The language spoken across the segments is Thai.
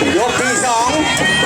我ก常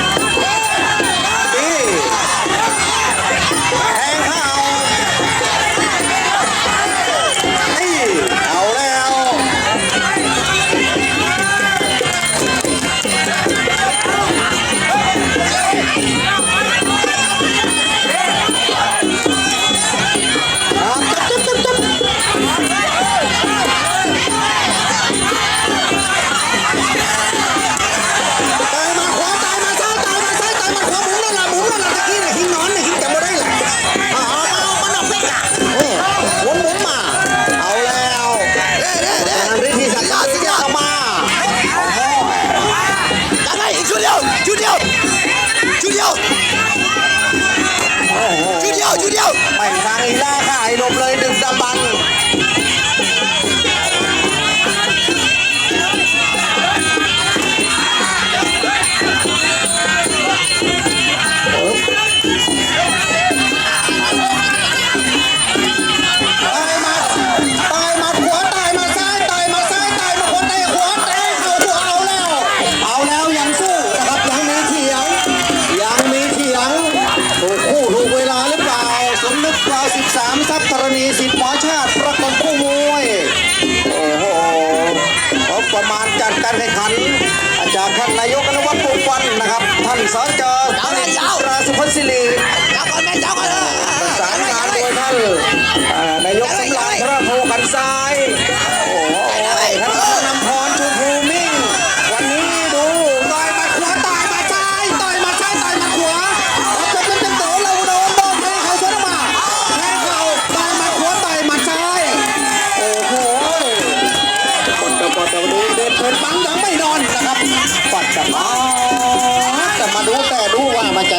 ียวชุดเดียวชุดเดียวชุดเดียวไม่ทางอีลาค่ะไอ้ลมเลยดึงตะบัง ราว13ครับกรณีสิทธิ์หมอชาติประกอบคู่มวยโอ้โหพบประมาณจัดการแข่งขันอาจารย์ท่านนายกอนวัฒน์ปุกวันนะครับ ท่านสอนเจท่านราสุพศิริจ้าก่อนแม่เจ้าก่อนเลยสารงานโดยท่านนายกสมรากพระโพกันซ้าย ว่ามาใจ